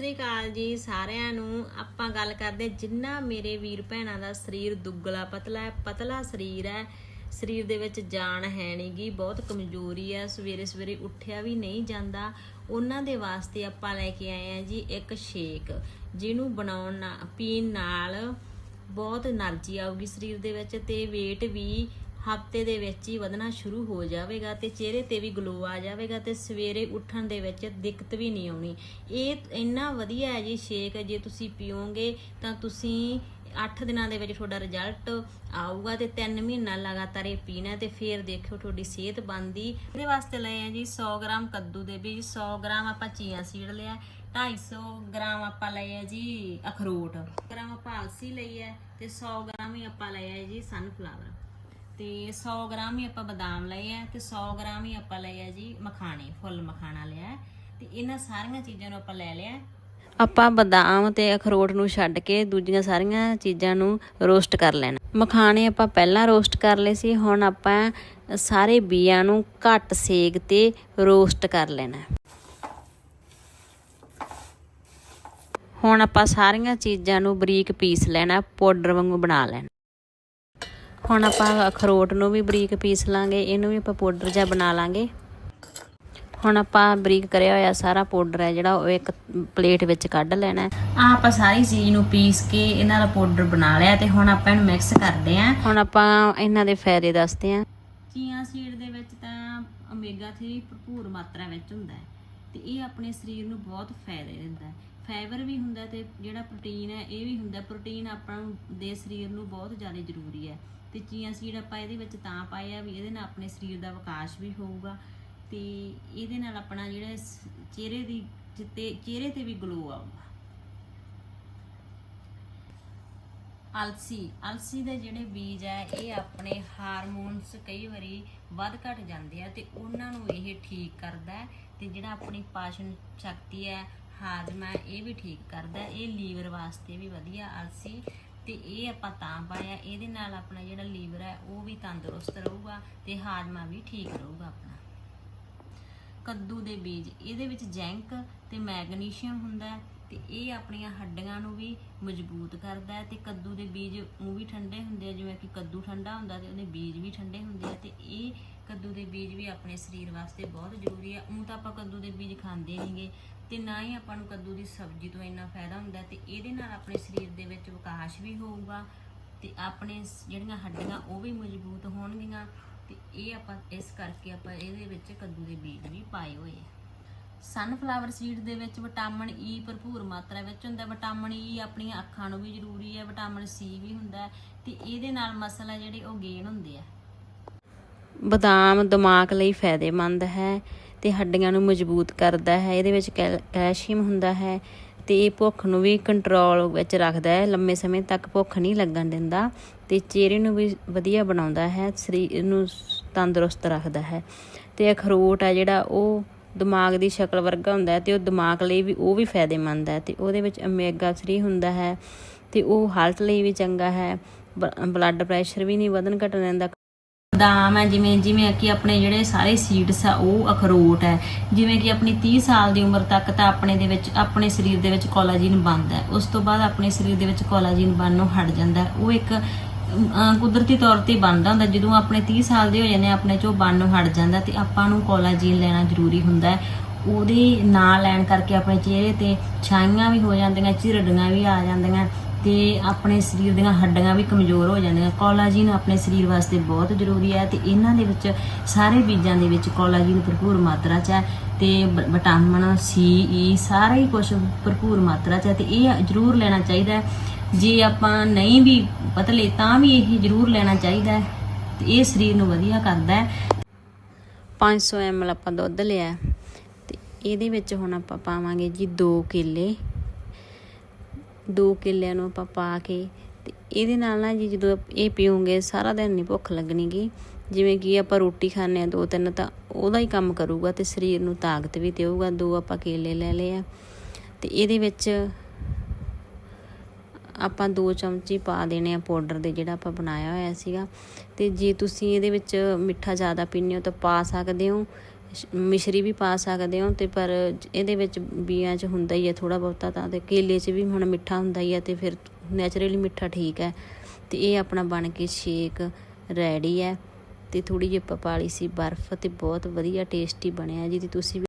ਸ੍ਰੀ ਅਕਾਲ ਜੀ ਸਾਰਿਆਂ ਨੂੰ। ਆਪਾਂ ਗੱਲ ਕਰਦੇ ਜਿੰਨਾ ਮੇਰੇ ਵੀਰ ਭੈਣਾਂ ਦਾ ਸਰੀਰ ਦੁੱਗਲਾ ਪਤਲਾ ਹੈ, ਪਤਲਾ ਸਰੀਰ ਹੈ, ਸਰੀਰ ਦੇ ਵਿੱਚ ਜਾਨ ਹੈ ਨਹੀਂਗੀ ਬਹੁਤ ਕਮਜ਼ੋਰੀ ਹੈ, ਸਵੇਰੇ ਸਵੇਰੇ ਉੱਠਿਆ ਵੀ ਨਹੀਂ ਜਾਂਦਾ। ਉਹਨਾਂ ਦੇ ਵਾਸਤੇ ਆਪਾਂ ਲੈ ਕੇ ਆਏ ਆ ਜੀ ਇੱਕ ਸ਼ੇਕ, ਜਿਹਨੂੰ ਬਣਾਉਣ ਨਾਲ ਪੀਣ ਨਾਲ ਬਹੁਤ એનર્ਜੀ ਆਊਗੀ ਸਰੀਰ ਦੇ ਵਿੱਚ ਤੇ weight ਵੀ ਹਫ਼ਤੇ ਦੇ ਵਿੱਚ ਹੀ ਵਧਣਾ ਸ਼ੁਰੂ ਹੋ ਜਾਵੇਗਾ ਤੇ ਚਿਹਰੇ ਤੇ ਵੀ ਗਲੋ ਆ ਜਾਵੇਗਾ ਤੇ ਸਵੇਰੇ ਉੱਠਣ ਦੇ ਵਿੱਚ ਦਿੱਕਤ ਵੀ ਨਹੀਂ ਆਉਣੀ। ਇਹ ਇੰਨਾ ਵਧੀਆ ਹੈ ਜੀ ਸ਼ੇਕ, ਜੇ ਤੁਸੀਂ ਪੀਓਗੇ ਤਾਂ ਤੁਸੀਂ 8 ਦਿਨਾਂ ਦੇ ਵਿੱਚ ਤੁਹਾਡਾ ਰਿਜ਼ਲਟ ਆਊਗਾ ਤੇ 3 ਮਹੀਨਾ ਲਗਾਤਾਰ ਇਹ ਪੀਣਾ ਤੇ ਫਿਰ ਦੇਖਿਓ ਤੁਹਾਡੀ ਸਿਹਤ ਬਣਦੀ। ਇਹਦੇ ਵਾਸਤੇ ਲਏ ਆ ਜੀ 100 ਗ੍ਰਾਮ ਕੱਦੂ ਦੇ ਬੀਜ 100 ਗ੍ਰਾਮ ਆਪਾਂ ਚੀਆ ਸੀਡ ਲਿਆ 250 ਗ੍ਰਾਮ ਆਪਾਂ ਲਏ ਆ ਜੀ ਅਖਰੋਟ। ਗ੍ਰਾਮ ਆਪਾਂ ਅਲਸੀ ਲਈ ਹੈ ਤੇ 100 ਗ੍ਰਾਮ ਹੀ ਆਪਾਂ ਲਏ ਆ ਜੀ ਸਨਫਲਾਵਰ ਤੇ 100 ਗ੍ਰਾਮ ਹੀ ਆਪਾਂ ਬਦਾਮ ਲਏ ਆ ਤੇ 100 ਗ੍ਰਾਮ ਹੀ ਆਪਾਂ ਲਏ ਆ ਜੀ ਮਖਾਣੇ, ਫੁੱਲ ਮਖਾਣਾ ਲਿਆ ਤੇ ਇਹਨਾਂ ਸਾਰੀਆਂ ਚੀਜ਼ਾਂ ਨੂੰ ਆਪਾਂ ਲੈ ਲਿਆ ਆਪਾਂ ਬਦਾਮ ਤੇ ਅਖਰੋਟ ਨੂੰ ਛੱਡ ਕੇ ਦੂਜੀਆਂ ਸਾਰੀਆਂ ਚੀਜ਼ਾਂ ਨੂੰ ਰੋਸਟ ਕਰ ਲੈਣਾ ਮਖਾਣੇ ਆਪਾਂ ਪਹਿਲਾਂ ਰੋਸਟ ਕਰ ਲਏ ਸੀ, ਹੁਣ ਆਪਾਂ ਸਾਰੇ ਬੀਆਂ ਨੂੰ ਘੱਟ ਸੇਕ ਤੇ ਰੋਸਟ ਕਰ ਲੈਣਾ ਹੁਣ ਆਪਾਂ ਸਾਰੀਆਂ ਚੀਜ਼ਾਂ ਨੂੰ ਬਰੀਕ ਪੀਸ ਲੈਣਾ ਪਾਊਡਰ ਵਾਂਗੂ ਬਣਾ ਲੈਣਾ ਹੁਣ ਆਪਾਂ ਅਖਰੋਟ ਨੂੰ ਵੀ ਬਰੀਕ ਪੀਸ ਲਾਂਗੇ ਇਹਨੂੰ ਵੀ ਆਪਾਂ ਪਾਊਡਰ ਜਿਹਾ ਬਣਾ ਲਾਂਗੇ। ਹੁਣ ਆਪਾਂ ਬਰੀਕ ਕਰਿਆ ਹੋਇਆ ਸਾਰਾ ਪਾਊਡਰ ਹੈ ਜਿਹੜਾ ਉਹ ਇੱਕ ਪਲੇਟ ਵਿੱਚ ਕੱਢ ਲੈਣਾ ਆ ਆਪਾਂ ਸਾਰੀ ਚੀਜ਼ ਨੂੰ ਪੀਸ ਕੇ ਇਹਨਾਂ ਦਾ ਪਾਊਡਰ ਬਣਾ ਲਿਆ ਤੇ ਹੁਣ ਆਪਾਂ ਇਹਨੂੰ ਮਿਕਸ ਕਰਦੇ ਆਂ ਹੁਣ ਆਪਾਂ ਇਹਨਾਂ ਦੇ ਫਾਇਦੇ ਦੱਸਦੇ ਆਂ ਚੀਆ ਸੀਡ ਦੇ ਵਿੱਚ ਤਾਂ ਓਮੇਗਾ 3 ਭਰਪੂਰ ਮਾਤਰਾ ਵਿੱਚ ਹੁੰਦਾ ਹੈ ਤੇ ਇਹ ਆਪਣੇ ਸਰੀਰ ਨੂੰ ਬਹੁਤ ਫਾਇਦੇ ਦਿੰਦਾ ਹੈ। ਫਾਈਬਰ ਵੀ ਹੁੰਦਾ ਤੇ ਜਿਹੜਾ ਪ੍ਰੋਟੀਨ ਹੈ, ਇਹ ਵੀ ਹੁੰਦਾ। ਪ੍ਰੋਟੀਨ ਆਪਾਂ ਨੂੰ, ਦੇ ਸਰੀਰ ਨੂੰ ਬਹੁਤ ਜ਼ਿਆਦਾ ਜ਼ਰੂਰੀ ਹੈ। ਤੇ ਚੀਆ ਸੀਡ ਆਪਾਂ ਇਹਦੇ ਵਿੱਚ ਤਾਂ ਪਾਏ ਆ ਵੀ ਇਹਦੇ ਨਾਲ ਆਪਣੇ ਸਰੀਰ ਦਾ ਵਿਕਾਸ ਵੀ ਹੋਊਗਾ। ਤੇ ਇਹਦੇ ਨਾਲ ਆਪਣਾ ਜਿਹੜਾ ਚਿਹਰੇ ਦੀ ਜਿੱਤੇ, ਚਿਹਰੇ ਤੇ ਵੀ ਗਲੋ ਆਊਗਾ। ਅਲਸੀ ਅਲਸੀ ਦੇ ਜਿਹੜੇ ਬੀਜ ਹੈ, ਇਹ ਆਪਣੇ ਹਾਰਮੋਨਸ ਕਈ ਵਾਰੀ ਵੱਧ ਘਟ ਜਾਂਦੇ ਆ ਤੇ ਉਹਨਾਂ ਨੂੰ ਇਹ ਠੀਕ ਕਰਦਾ ਹੈ। ਤੇ ਜਿਹੜਾ ਆਪਣੀ ਪਾਚਨ ਸ਼ਕਤੀ ਹੈ ਹਾਜ਼ਮਾ ਇਹ ਵੀ ਠੀਕ ਕਰਦਾ, ਇਹ ਲੀਵਰ ਵਾਸਤੇ ਵੀ ਵਧੀਆ ਅਲਸੀ ਤੇ ਇਹ ਆਪਾਂ ਤਾਂ ਪਾਇਆ, ਇਹਦੇ ਨਾਲ ਆਪਣਾ ਜਿਹੜਾ ਲੀਵਰ ਹੈ ਉਹ ਵੀ ਤੰਦਰੁਸਤ ਰਹੂਗਾ ਤੇ ਹਾਜ਼ਮਾ ਵੀ ਠੀਕ ਰਹੂਗਾ ਆਪਣਾ। ਕੱਦੂ ਦੇ ਬੀਜ, ਇਹਦੇ ਵਿੱਚ ਜ਼ਿੰਕ ਤੇ ਮੈਗਨੀਸ਼ੀਅਮ ਹੁੰਦਾ ਹੈ ਤੇ ਇਹ ਆਪਣੀਆਂ ਹੱਡੀਆਂ ਨੂੰ ਵੀ ਮਜ਼ਬੂਤ ਕਰਦਾ ਹੈ ਤੇ ਕੱਦੂ ਦੇ ਬੀਜ ਉਹ ਵੀ ਠੰਡੇ ਹੁੰਦੇ ਆ, ਜਿਵੇਂ ਕਿ ਕੱਦੂ ਠੰਡਾ ਹੁੰਦਾ ਤੇ ਉਹਦੇ ਬੀਜ ਵੀ ਠੰਡੇ ਹੁੰਦੇ ਆ ਤੇ ਇਹ ਕੱਦੂ ਦੇ ਬੀਜ ਵੀ ਆਪਣੇ ਸਰੀਰ ਵਾਸਤੇ ਬਹੁਤ ਜ਼ਰੂਰੀ ਆ। ਉਹ ਤਾਂ ਆਪਾਂ ਕੱਦੂ ਦੇ ਬੀਜ ਖਾਂਦੇ ਨਹੀਂਗੇ ਤੇ ਨਾ ਹੀ ਆਪਾਂ ਨੂੰ ਕੱਦੂ ਦੀ ਸਬਜ਼ੀ ਤੋਂ ਇੰਨਾ ਫਾਇਦਾ ਹੁੰਦਾ ਤੇ ਇਹਦੇ ਨਾਲ ਆਪਣੇ ਸਰੀਰ ਦੇ ਵਿੱਚ ਵਿਕਾਸ ਵੀ ਹੋਊਗਾ ਤੇ ਆਪਣੇ ਜਿਹੜੀਆਂ ਹੱਡੀਆਂ ਉਹ ਵੀ ਮਜ਼ਬੂਤ ਹੋਣਗੀਆਂ ਤੇ ਇਹ ਆਪਾਂ ਇਸ ਕਰਕੇ ਆਪਾਂ ਇਹਦੇ ਵਿੱਚ ਕੱਦੂ ਦੇ ਬੀਜ ਵੀ ਪਾਏ ਹੋਏ ਆ। ਸਨਫਲਾਵਰ ਸੀਡ ਦੇ ਵਿੱਚ ਵਿਟਾਮਿਨ ਈ e ਭਰਪੂਰ ਮਾਤਰਾ ਵਿੱਚ ਹੁੰਦਾ ਵਿਟਾਮਿਨ ਈ e ਆਪਣੀਆਂ ਅੱਖਾਂ ਨੂੰ ਵੀ ਜ਼ਰੂਰੀ ਹੈ ਵਿਟਾਮਿਨ ਸੀ ਵੀ ਹੁੰਦਾ ਹੈ ਤੇ ਇਹਦੇ ਨਾਲ ਮਸਲ ਆ ਜਿਹੜੇ ਉਹ ਗੇਨ ਹੁੰਦੇ ਆ। ਬਦਾਮ ਦਿਮਾਗ ਲਈ ਫਾਇਦੇਮੰਦ ਹੈ। ਤੇ ਹੱਡੀਆਂ ਨੂੰ ਮਜ਼ਬੂਤ ਕਰਦਾ ਹੈ। ਇਹਦੇ ਵਿੱਚ ਕੈਲ- ਕੈਲਸ਼ੀਅਮ ਹੁੰਦਾ ਹੈ ਤੇ ਇਹ ਭੁੱਖ ਨੂੰ ਵੀ ਕੰਟਰੋਲ ਵਿੱਚ ਰੱਖਦਾ ਹੈ। ਲੰਮੇ ਸਮੇਂ ਤੱਕ ਭੁੱਖ ਨਹੀਂ ਲੱਗਣ ਦਿੰਦਾ ਤੇ ਚਿਹਰੇ ਨੂੰ ਵੀ ਵਧੀਆ ਬਣਾਉਂਦਾ ਹੈ, ਸਰੀਰ ਨੂੰ ਤੰਦਰੁਸਤ ਰੱਖਦਾ ਹੈ। ਤੇ ਅਖਰੋਟ ਹੈ ਜਿਹੜਾ, ਉਹ ਦਿਮਾਗ ਦੀ ਸ਼ਕਲ ਵਰਗਾ ਹੁੰਦਾ ਹੈ ਤੇ ਉਹ ਦਿਮਾਗ ਲਈ ਵੀ, ਉਹ ਵੀ ਫਾਇਦੇਮੰਦ ਹੈ ਤੇ ਉਹਦੇ ਵਿੱਚ ਓਮੇਗਾ 3 ਹੁੰਦਾ ਹੈ ਤੇ ਉਹ ਹਾਰਟ ਲਈ ਵੀ ਚੰਗਾ ਹੈ। ਬਲੱਡ ਪ੍ਰੈਸ਼ਰ ਵੀ ਨਹੀਂ ਵਧਣ, ਘਟਣ ਦਿੰਦਾ ਬਦਾਮ ਹੈ ਜਿਵੇਂ ਜਿਵੇਂ ਕਿ ਆਪਣੇ ਜਿਹੜੇ ਸਾਰੇ ਸੀਡਸ ਆ ਉਹ ਅਖਰੋਟ ਹੈ। ਜਿਵੇਂ ਕਿ ਆਪਣੀ 30 ਸਾਲ ਦੀ ਉਮਰ ਤੱਕ ਤਾਂ ਆਪਣੇ ਦੇ ਵਿੱਚ ਆਪਣੇ ਸਰੀਰ ਦੇ ਵਿੱਚ ਕੋਲਾਜੀਨ ਬਣਦਾ ਹੈ। ਉਸ ਤੋਂ ਬਾਅਦ ਆਪਣੇ ਸਰੀਰ ਦੇ ਵਿੱਚ ਕੋਲਾਜੀਨ ਬਣਨੋਂ ਹਟ ਜਾਂਦਾ ਹੈ। ਉਹ ਇੱਕ ਕੁਦਰਤੀ ਤੌਰ ਤੇ ਬਣਦਾ ਹੁੰਦਾ ਜਦੋਂ ਆਪਣੇ 30 ਸਾਲ ਦੇ ਹੋ ਜਾਂਦੇ ਆ, ਆਪਣੇ ਚੋਂ ਬਣਨੋਂ ਹਟ ਜਾਂਦਾ ਤੇ ਆਪਾਂ ਨੂੰ ਕੋਲਾਜੀਨ ਲੈਣਾ ਜ਼ਰੂਰੀ ਹੁੰਦਾ ਹੈ। ਉਹਦੇ ਨਾਲ ਲੈਣ ਕਰਕੇ ਆਪਣੇ ਚਿਹਰੇ ਤੇ ਛਾਈਆਂ ਵੀ ਹੋ ਜਾਂਦੀਆਂ ਝਿਰੜੀਆਂ ਵੀ ਆ ਜਾਂਦੀਆਂ। ਤੇ ਆਪਣੇ ਸਰੀਰ ਦੀਆਂ ਹੱਡੀਆਂ ਵੀ ਕਮਜ਼ੋਰ ਹੋ ਜਾਂਦੀਆਂ। ਕੋਲਾਜੀਨ ਆਪਣੇ ਸਰੀਰ ਵਾਸਤੇ ਬਹੁਤ ਜ਼ਰੂਰੀ ਹੈ ਤੇ ਇਹਨਾਂ ਦੇ ਵਿੱਚ ਸਾਰੇ ਬੀਜਾਂ ਦੇ ਵਿੱਚ ਕੋਲਾਜੀਨ ਭਰਪੂਰ ਮਾਤਰਾ 'ਚ ਹੈ ਤੇ ਬ- ਵਿਟਾਮਿਨ ਸੀ ਈ e ਸਾਰਾ ਹੀ ਕੁਝ ਭਰਪੂਰ ਮਾਤਰਾ 'ਚ ਹੈ ਤੇ ਇਹ ਜ਼ਰੂਰ ਲੈਣਾ ਚਾਹੀਦਾ ਹੈ। ਜੇ ਆਪਾਂ ਨਹੀਂ ਵੀ ਪਤਲੇ ਤਾਂ ਵੀ ਇਹ ਜ਼ਰੂਰ ਲੈਣਾ ਚਾਹੀਦਾ ਹੈ ਤੇ ਇਹ ਸਰੀਰ ਨੂੰ ਵਧੀਆ ਕਰਦਾ ਹੈ। 500 ml ਆਪਾਂ ਦੁੱਧ ਲਿਆ ਤੇ ਇਹਦੇ ਵਿੱਚ ਹੁਣ ਆਪਾਂ ਪਾਵਾਂਗੇ ਜੀ 2 ਕੇਲੇ। ਦੋ ਕੇਲਿਆਂ ਨੂੰ ਆਪਾਂ ਪਾ ਕੇ ਤੇ ਇਹਦੇ ਨਾਲ ਨਾ ਜੀ ਜਦੋਂ ਇਹ ਪੀਓਗੇ ਸਾਰਾ ਦਿਨ ਨਹੀਂ ਭੁੱਖ ਲੱਗਣੀਗੀ। ਜਿਵੇਂ ਕਿ ਆਪਾਂ ਰੋਟੀ ਖਾਂਦੇ ਆ ਦੋ ਤਿੰਨ ਤਾਂ ਉਹਦਾ ਹੀ ਕੰਮ ਕਰੂਗਾ ਤੇ ਸਰੀਰ ਨੂੰ ਤਾਕਤ ਵੀ ਦੇਊਗਾ, ਦੋ ਆਪਾਂ ਕੇਲੇ ਲੈ ਲਏ ਆ। ਤੇ ਇਹਦੇ ਵਿੱਚ ਆਪਾਂ ਦੋ ਚਮਚੀ ਪਾ ਦੇਣੇ ਆ ਪਾਊਡਰ ਦੇ ਜਿਹੜਾ ਆਪਾਂ ਬਣਾਇਆ ਹੋਇਆ ਸੀਗਾ। ਤੇ ਜੇ ਤੁਸੀਂ ਇਹਦੇ ਵਿੱਚ ਮਿੱਠਾ ਜ਼ਿਆਦਾ ਪੀਂਦੇ ਹੋ ਤਾਂ ਪਾ ਸਕਦੇ ਹੋ। ਮਿਸ਼ਰੀ ਵੀ ਪਾ ਸਕਦੇ ਹੋ ਤੇ ਪਰ ਇਹਦੇ ਵਿੱਚ ਬੀਆਂ 'ਚ ਹੁੰਦਾ ਹੀ ਹੈ ਥੋੜਾ ਬਹੁਤਾ ਤਾਂ ਤੇ ਕੇਲੇ 'ਚ ਵੀ ਹੁਣ ਮਿੱਠਾ ਹੁੰਦਾ ਹੀ ਹੈ ਤੇ ਫਿਰ ਨੈਚੁਰਲੀ ਮਿੱਠਾ ਠੀਕ ਹੈ। ਤੇ ਇਹ ਆਪਣਾ ਬਣ ਕੇ ਸ਼ੇਕ ਰੈਡੀ ਹੈ ਤੇ ਥੋੜੀ ਜਿਹੀ ਆਪਾਂ ਸੀ ਬਰਫ਼ ਤੇ ਬਹੁਤ ਵਧੀਆ ਟੇਸਟੀ ਬਣਿਆ ਜੀ ਤੇ ਤੁਸੀਂ ਵੀ